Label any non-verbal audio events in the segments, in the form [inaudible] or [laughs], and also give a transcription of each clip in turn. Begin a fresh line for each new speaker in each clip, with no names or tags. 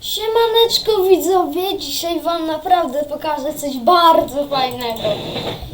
Siemaneczko widzowie, dzisiaj wam naprawdę pokażę coś bardzo fajnego.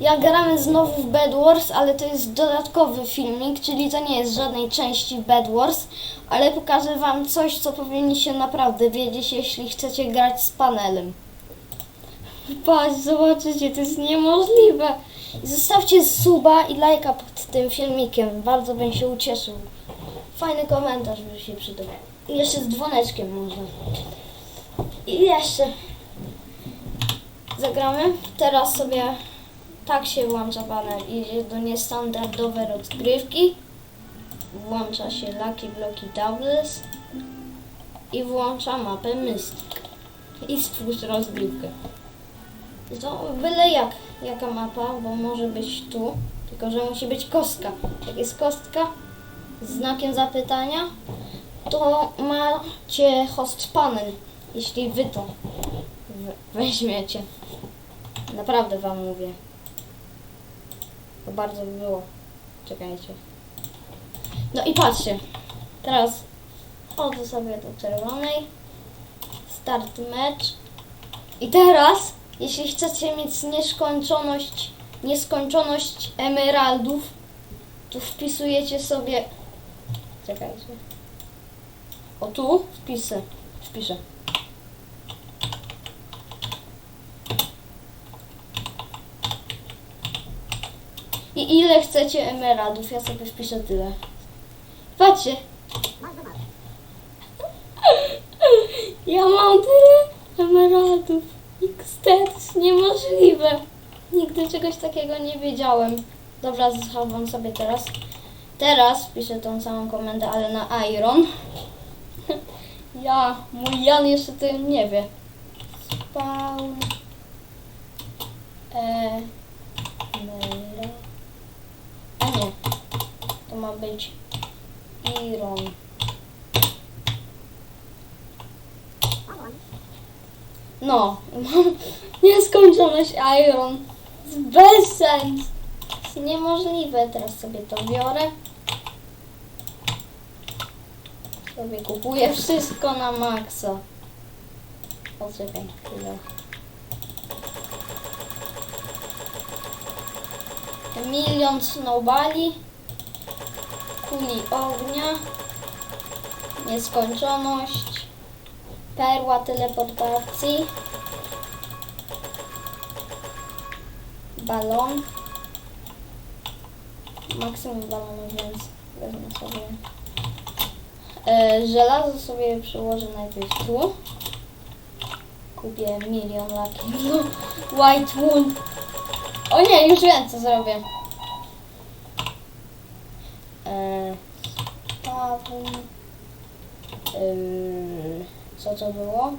Ja gramy znowu w Bed Wars, ale to jest dodatkowy filmik, czyli to nie jest żadnej części Bed Wars, ale pokażę wam coś, co powinniście naprawdę wiedzieć, jeśli chcecie grać z panelem. Patrz, zobaczycie, to jest niemożliwe. Zostawcie suba i lajka pod tym filmikiem, bardzo bym się ucieszył. Fajny komentarz by się przydał. I jeszcze z dzwoneczkiem można. I jeszcze zagramy. Teraz sobie tak się włącza panel. Idzie do niestandardowe rozgrywki. Włącza się Lucky Blocky Doubles i włącza mapę Mystic. I stwórz rozgrywkę. To byle jak, jaka mapa, bo może być tu, tylko że musi być kostka. Jak jest kostka z znakiem zapytania, to macie host panel, jeśli wy to we- weźmiecie. Naprawdę wam mówię. To bardzo by było. Czekajcie. No i patrzcie. Teraz wchodzę sobie do czerwonej. Start mecz. I teraz, jeśli chcecie mieć nieskończoność, nieskończoność emeraldów, to wpisujecie sobie. Czekajcie. O tu wpisy. Wpiszę. I ile chcecie emeraldów? Ja sobie wpiszę tyle. Patrzcie. Ja mam tyle emeraldów. XT niemożliwe. Nigdy czegoś takiego nie wiedziałem. Dobra, schowam sobie teraz. Teraz piszę tą samą komendę, ale na Iron. Ja, mój Jan jeszcze tym nie wie. Spawn. E. Mera. A nie. To ma być Iron. No, [laughs] mam nieskończoność Iron. Bez sens. Jest niemożliwe. Teraz sobie to biorę. Sobie kupuję wszystko na maksa. Poczekaj chwilę. Milion snowbali. Kuli ognia. Nieskończoność. Perła teleportacji. Balon. Maksimum balonów, więc wezmę sobie. E, żelazo sobie przyłożę najpierw tu. Kupię milion laki. White wool. O nie, już wiem co zrobię. E. Ym, co to było?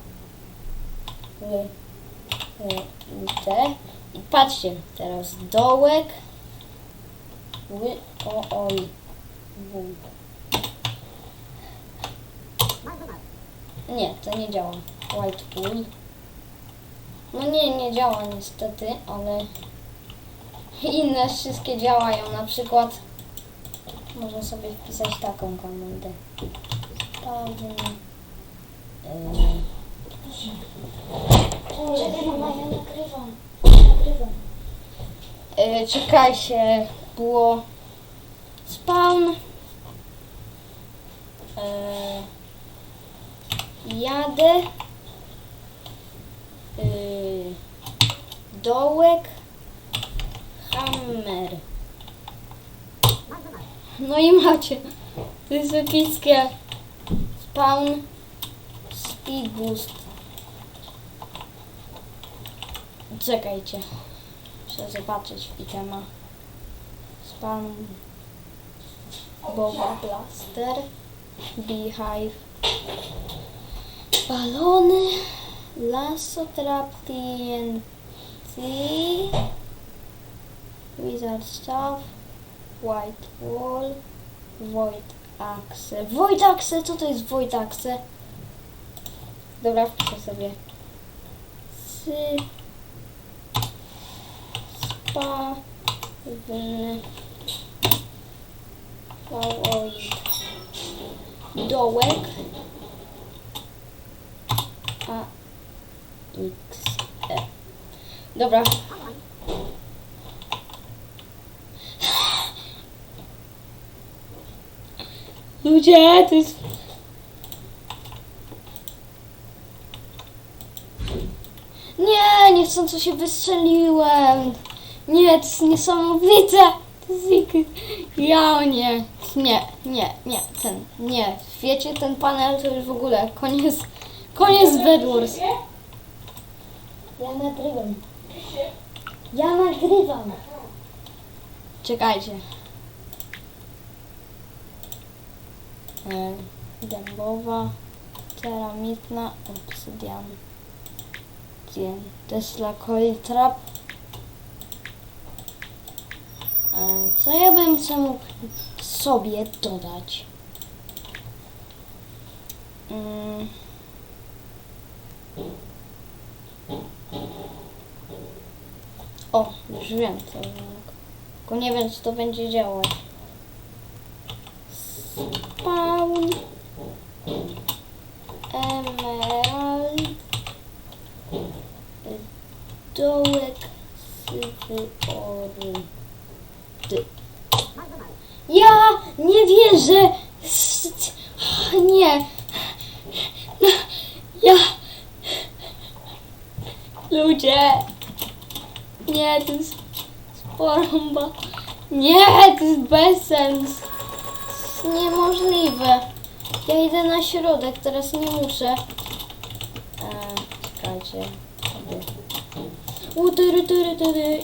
Y, i te. I patrzcie, teraz dołek. O, oj. Nie, to nie działa. White pool. No nie, nie działa niestety, ale inne wszystkie działają. Na przykład można sobie wpisać taką komendę. Spawn. Czekaj, czekajcie, było spawn. Yy, jadę. Yy, dołek. Hammer. No i macie. To jest epickie. Spawn. Speed boost. Czekajcie. Muszę zobaczyć itema. Spawn. Boba Blaster. Beehive. Balony. Lasso Trap TNT. Wizard Staff. White Wall. Void Axe. Void Axe? Co to jest Void Axe? Dobra, wpiszę sobie. Sy. Spa. W. Void. Dołek. A X E. Dobra. Ludzie, to jest... Nie, niechcąco się wystrzeliłem. Nie, to jest niesamowite. To jest Ja nie. Nie, nie, nie, ten, nie. Wiecie, ten panel to już w ogóle koniec, koniec Bedwars.
Ja nagrywam. Ja nagrywam.
Czekajcie. E, dębowa, ceramitna, obsydian. Dzień. Tesla Coil Trap. E, co ja bym co mógł sobie dodać? Mm. O, już wiem co mógł. Tylko nie wiem, czy to będzie działać. Spawn. Emerald. Dołek syfy ory. Ty. Ja nie wierzę. Nie. Ja. Ludzie. Nie, to jest porąba. Nie, to jest bezsens. To jest niemożliwe. Ja idę na środek, teraz nie muszę. Czekajcie.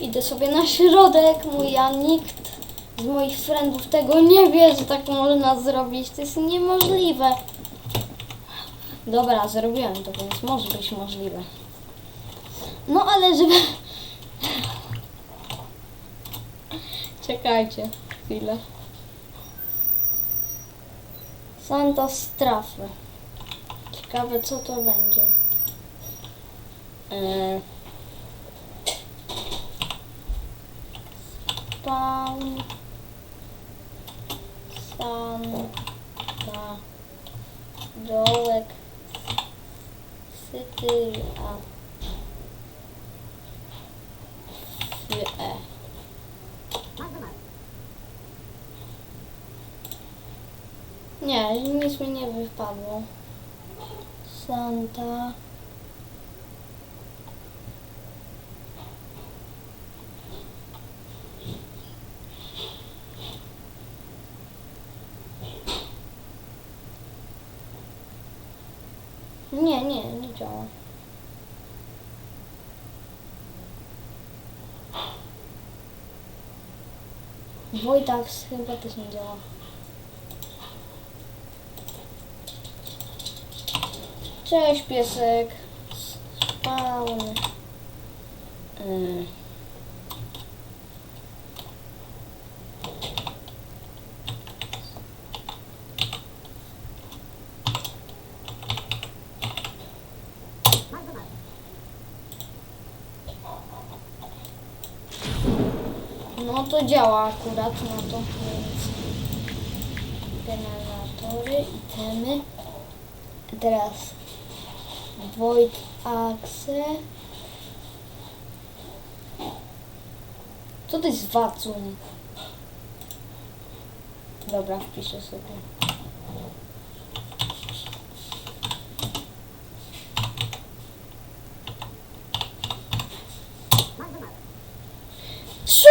Idę sobie na środek, mój, a nikt z moich friendów tego nie wie, że tak można zrobić. To jest niemożliwe. Dobra, zrobiłem to, więc może być możliwe. No ale żeby... Czekajcie chwilę. Santa Strafy. Ciekawe co to będzie. Yy. Spawn. Santa. Dołek. Sytylia. E. Nie, nic mi nie wypadło. Santa. Nie, nie, nie działa. Wojtax chyba też nie działa. Cześć piesek. Spawn. Yy. No to działa akurat, no to więc generatory. Teraz Void Axe. Co to jest Wacum? Dobra, wpiszę sobie. Co?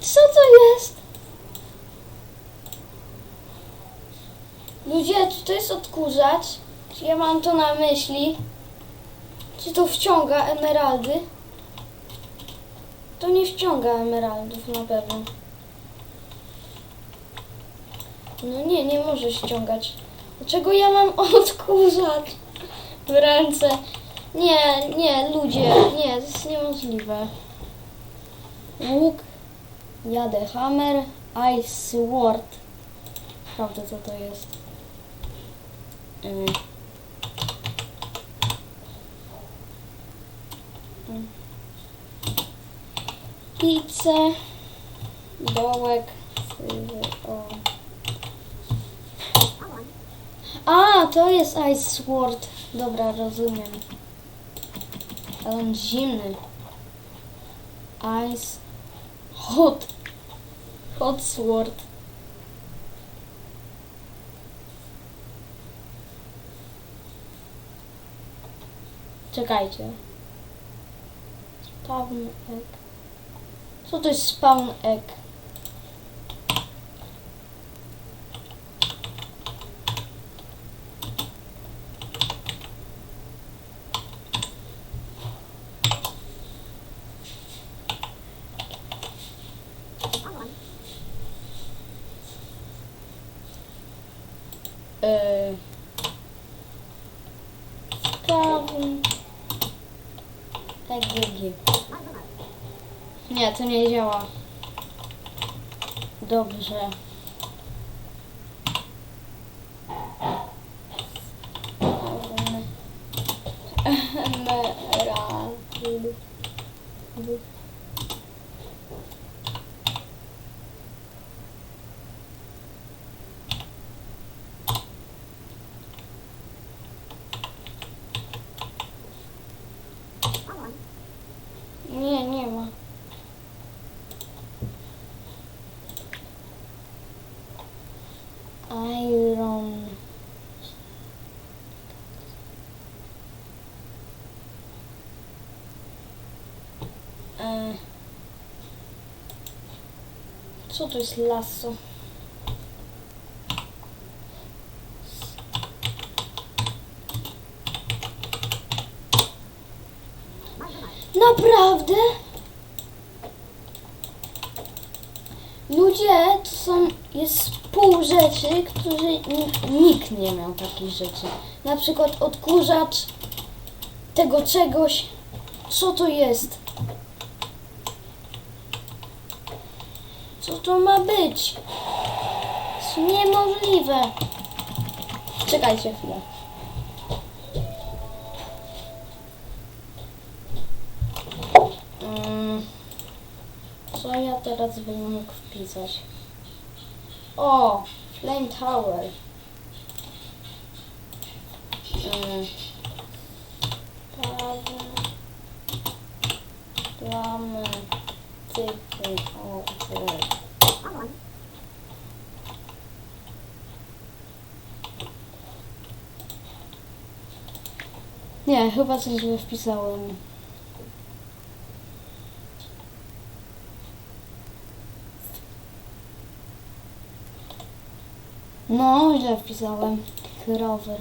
Co to jest? Ludzie, czy to jest odkurzacz? Ja mam to na myśli? Czy to wciąga emeraldy? To nie wciąga emeraldów na pewno. No nie, nie może ściągać. Dlaczego ja mam odkurzacz w ręce? Nie, nie, ludzie, nie, to jest niemożliwe. Łuk, jadę hammer, ice sword. Sprawdzę co to jest. Yy. Mm. Pizzę, dołek, o. A, to jest Ice Sword. Dobra, rozumiem. Ale on zimny. Ice. Hot. Hot Sword. Czekajcie. Spawn egg. Co to jest spawn egg? Yy. Spawn egg. Nie, to nie działa. Dobrze. Emerald. Nie, nie ma. Iron. E, Co to jest lasso? Naprawdę? Ludzie to są, jest pół rzeczy, którzy ni- nikt nie miał takich rzeczy. Na przykład odkurzacz tego czegoś. Co to jest? To ma być? To niemożliwe. Czekajcie chwilę. Mm. Co ja teraz bym mógł wpisać? O! Flame Tower. Mm. Plamy. Typy. O, wy. Nie, chyba coś źle wpisałem. No, źle wpisałem. Rower.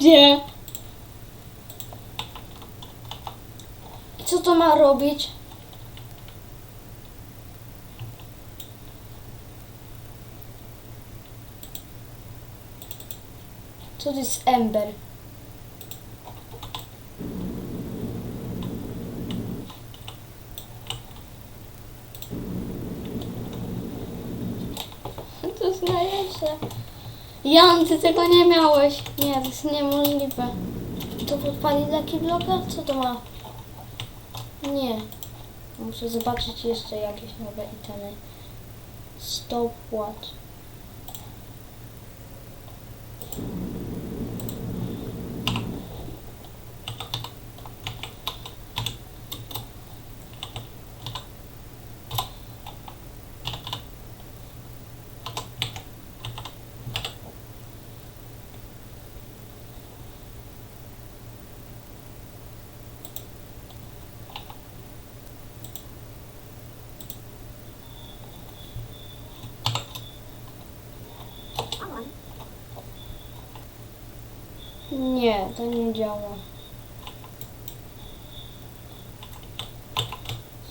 Ludzie! Co to ma robić? Co to jest Ember? [laughs] To jest najlepsze. Jan, ty tego nie miałeś. Nie, to jest niemożliwe. To podpali Lucky Bloka? Co to ma? Nie. Muszę zobaczyć jeszcze jakieś nowe itemy. Stopwatch. Nie, to nie działa.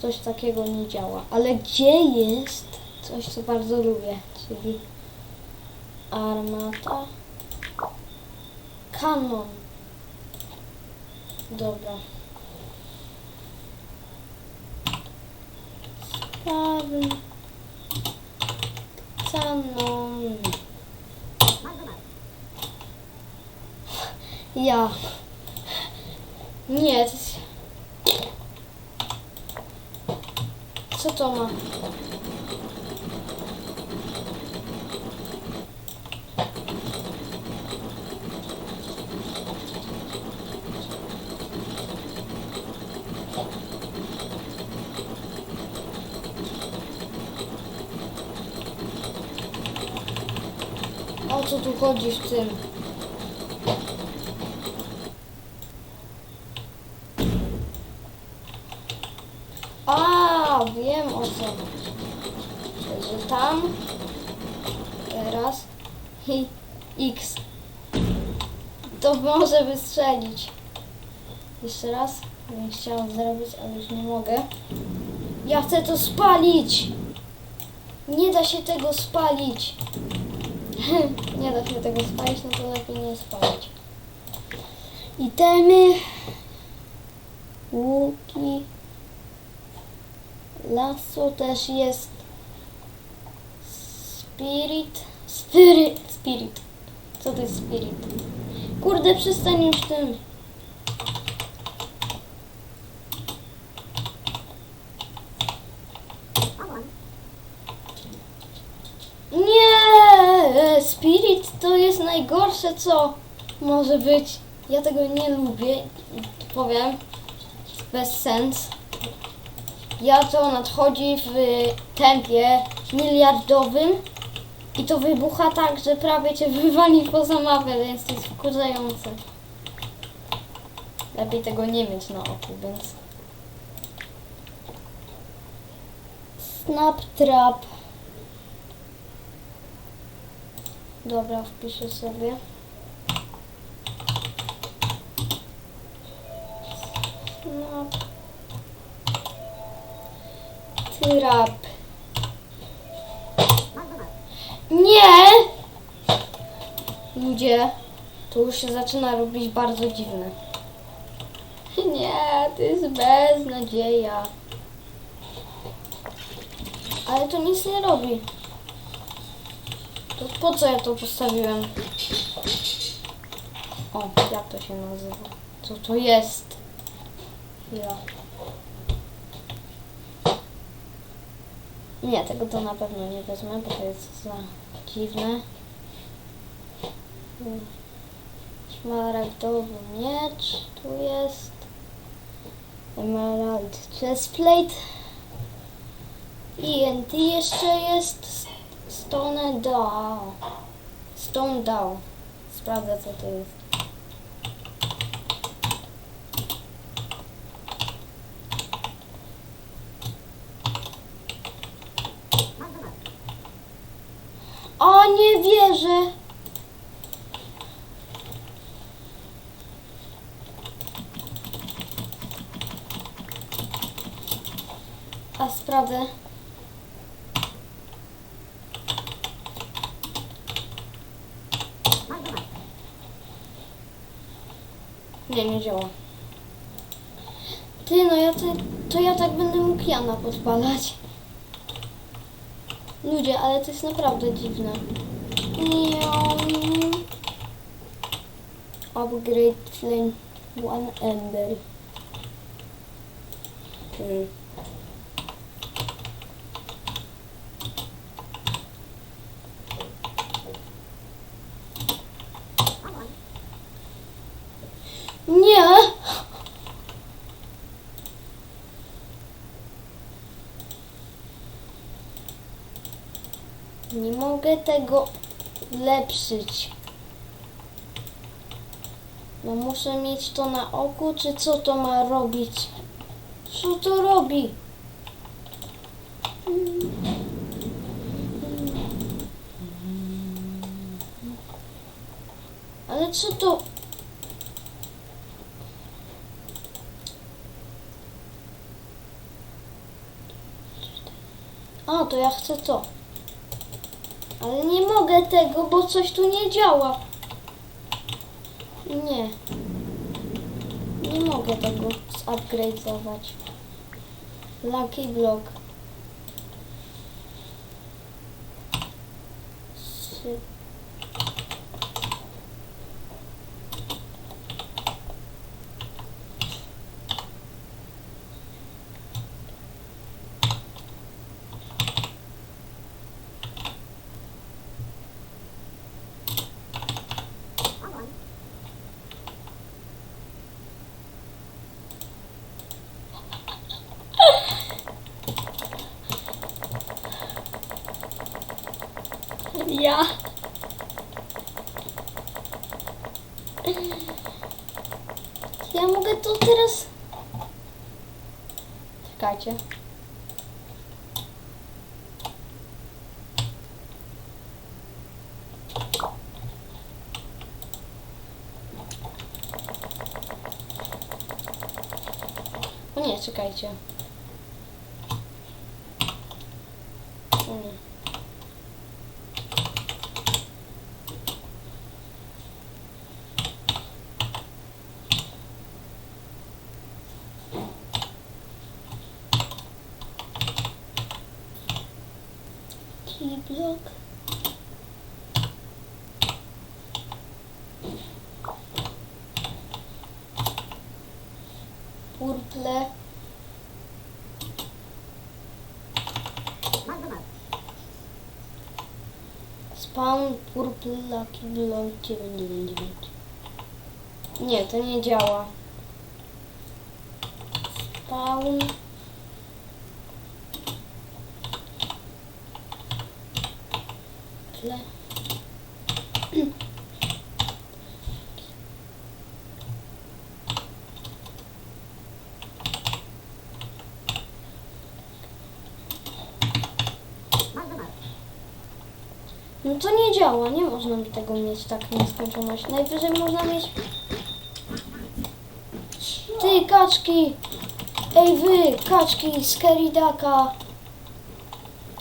Coś takiego nie działa. Ale gdzie jest coś, co bardzo lubię, czyli armata. Kanon. Dobra. Spawn. Kanon. Ja. Nie. Co to ma? O co tu chodzi w tym? A, wiem o co. Że tam teraz i X. To może wystrzelić. Jeszcze raz. Bym chciała zrobić, ale już nie mogę. Ja chcę to spalić! Nie da się tego spalić. [laughs] nie da się tego spalić, no to lepiej nie spalić. Itemy. Łuki. Lasso też jest. Spirit. Spirit. Spirit. Co to jest spirit? Kurde, przestań już tym. Nie! Spirit to jest najgorsze, co może być. Ja tego nie lubię. Powiem. Bez sens. Ja to nadchodzi w tempie miliardowym i to wybucha tak, że prawie cię [laughs] wywali poza mapę, więc to jest wkurzające. Lepiej tego nie mieć na oku, więc... Snap trap. Dobra, wpiszę sobie. Snap trap. Nie! Ludzie, to już się zaczyna robić bardzo dziwne. [laughs] Nie, to jest beznadzieja. Ale to nic nie robi. To po co ja to postawiłem? O, jak to się nazywa? Co to jest? Ja. Nie, tego to na pewno nie wezmę, bo to jest za dziwne. Szmaragdowy miecz tu jest. Emerald chestplate. ENT jeszcze jest. Stone Dow. Stone Dow. Sprawdzę co to jest. O, nie wierzę! A sprawdzę. Nie, nie działa. Ty, no ja te, to ja tak będę mógł Jana podpalać. Ludzie, ale to jest naprawdę dziwne. Upgrade flame one ember. Hmm. Nie! Nie mogę tego lepszyć. No muszę mieć to na oku, czy co to ma robić? Co to robi? Ale co to? A, to ja chcę to. Ale nie mogę tego, bo coś tu nie działa. Nie. Nie mogę tego zupgrade'ować. Lucky Block Ja mogę to teraz... Czekajcie. O nie, czekajcie. O nie. T-block. Purple. Spawn Purple Lucky 999. Nie, to nie działa. Spawn. Tle. No to nie działa, nie można mi tego mieć tak nieskończoność. Najwyżej można mieć... Ty, kaczki! Ej wy, kaczki z Keridaka!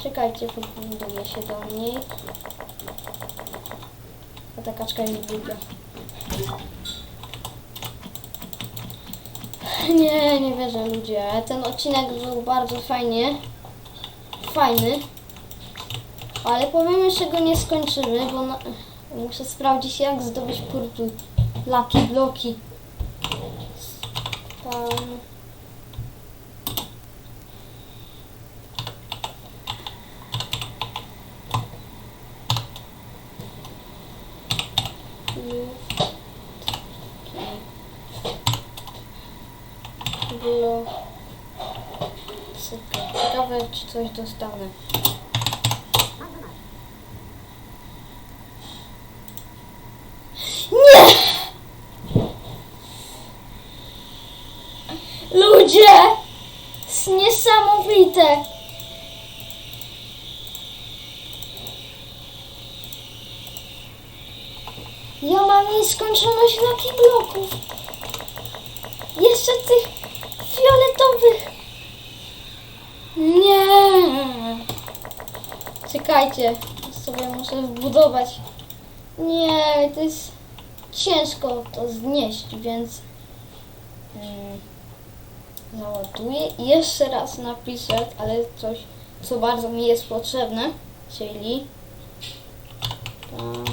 Czekajcie, podbuduję się do niej. A ta kaczka jest [laughs] głupia. Nie, nie wierzę ludzie. Ten odcinek był bardzo fajnie. Fajny. Ale powiem jeszcze go nie skończymy, bo na... muszę sprawdzić jak zdobyć purple laki bloki. Tam. Blok. Ciekawe czy coś dostanę. Nie! Ludzie! Jest niesamowite! Ja mam nieskończoność laki bloków. Jeszcze tych fioletowych. Nie! Czekajcie, sobie muszę wbudować. Nie, to jest ciężko to znieść, więc załaduję i jeszcze raz napiszę, ale coś, co bardzo mi jest potrzebne, czyli tam,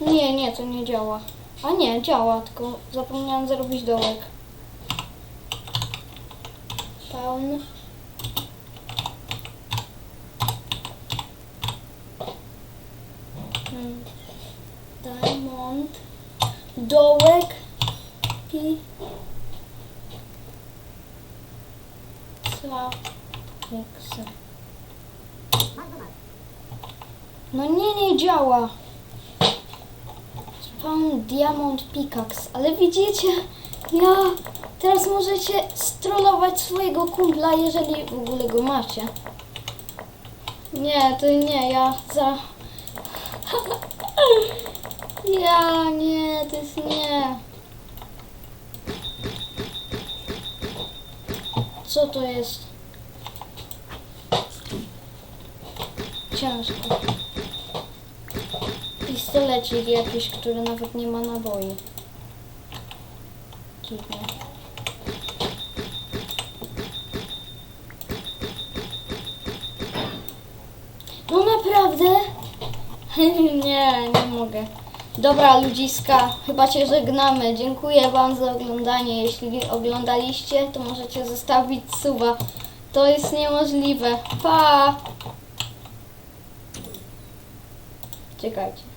Nie, nie, to nie działa. A nie, działa, tylko zapomniałam zrobić dołek. Pełny. Hmm. Diamond. Dołek. I... Ca... Hexa. No nie, nie działa. Diamond Pickaxe, ale widzicie, ja teraz możecie strollować swojego kumpla, jeżeli w ogóle go macie. Nie, to nie, ja za... [laughs] ja nie, to jest nie. Co to jest? Ciężko. Pistolecik jakiś, który nawet nie ma naboi. Dziwne. No naprawdę? [laughs] nie, nie mogę. Dobra ludziska, chyba się żegnamy. Dziękuję Wam za oglądanie. Jeśli oglądaliście, to możecie zostawić suba. To jest niemożliwe. Pa! Czekajcie.